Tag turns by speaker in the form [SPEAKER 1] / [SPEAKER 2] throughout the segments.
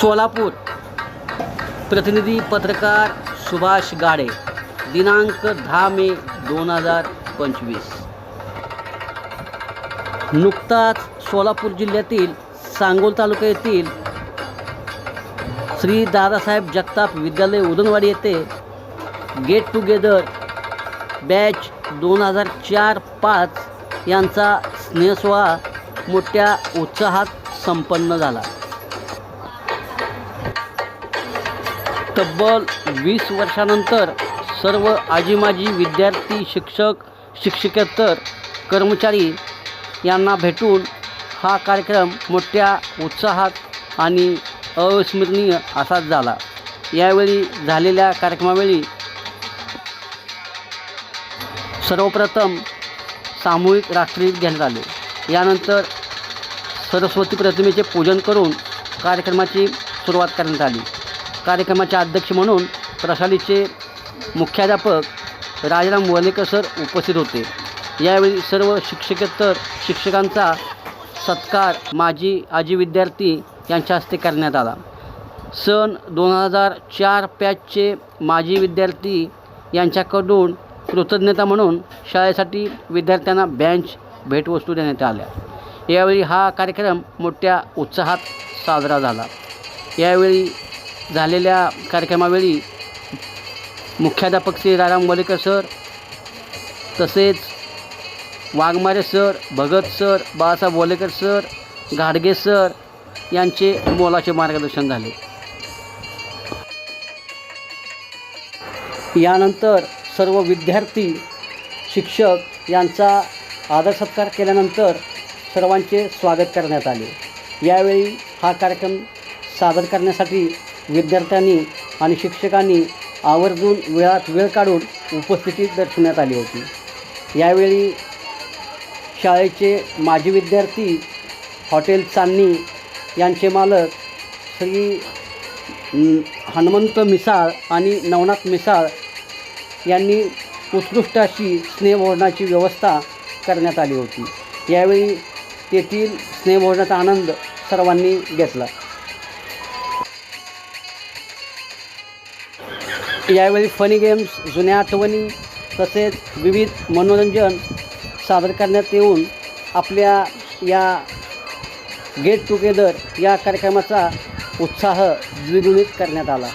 [SPEAKER 1] सोलापूर. प्रतिनिधी पत्रकार सुभाष गाडे. दिनांक दहा मे दोन हजार पंचवीस. नुकताच सोलापूर जिल्ह्यातील सांगोल तालुका येथील श्री दादासाहेब जगताप विद्यालय उदनवाडी येथे गेट टुगेदर बॅच दोन हजार चार पाच यांचा स्नेहसोहळा मोठ्या उत्साहात संपन्न झाला. तब्बल वीस वर्षानंतर सर्व आजी माजी विद्यार्थी शिक्षक शिक्षकेतर कर्मचारी यांना भेटून हा कार्यक्रम मोठ्या उत्साहात आणि अविस्मरणीय असाच झाला. यावेळी झालेल्या कार्यक्रमावेळी सर्वप्रथम सामूहिक राष्ट्रगीत घेण्यात आले. यानंतर सरस्वती प्रतिमेचे पूजन करून कार्यक्रमाची सुरुवात करण्यात आली. कार्यक्रमाचे अध्यक्ष म्हणून प्रशालीचे मुख्याध्यापक राजाराम वलेकर सर उपस्थित होते. यावेळी सर्व शिक्षकेतर शिक्षकांचा सत्कार माजी आजी विद्यार्थी यांच्या हस्ते करण्यात आला. सन दोन हजार चार पॅचचे माजी विद्यार्थी यांच्याकडून कृतज्ञता म्हणून शाळेसाठी विद्यार्थ्यांना बेंच भेटवस्तू देण्यात आल्या. यावेळी हा कार्यक्रम मोठ्या उत्साहात साजरा झाला. यावेळी झालेल्या कार्यक्रमावेळी मुख्याध्यापक श्री राराम वलेकर सर तसेच Waghmare sir Bhagat sir Balasaheb Walekar sir घाडगे सर यांचे मोलाचे मार्गदर्शन झाले. यानंतर सर्व विद्यार्थी शिक्षक यांचा आदर सत्कार केल्यानंतर सर्वांचे स्वागत करण्यात आले. यावेळी हा कार्यक्रम सादर करण्यासाठी विद्यार्थ्यांनी आणि शिक्षकांनी आवर्जून वेळात वेळ काढून उपस्थिती दर्शवण्यात आली होती. यावेळी शाळेचे माजी विद्यार्थी हॉटेल चांदणी यांचे मालक श्री हनुमंत मिसाळ आणि नवनाथ मिसाळ यांनी उत्कृष्ट अशी स्नेहभोजनाची व्यवस्था करण्यात आली होती. यावेळी तेथील स्नेहभोजनाचा आनंद सर्वांनी घेतला. यावेळी फनी गेम्स जुन्या आठवणी तसेच विविध मनोरंजन सादर करण्यात येऊन आपल्या या गेट टुगेदर या कार्यक्रमाचा उत्साह द्विगुणित करण्यात आला.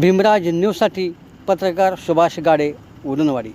[SPEAKER 1] भीमराज न्यूजसाठी पत्रकार सुभाष गाडे उदनवाडी.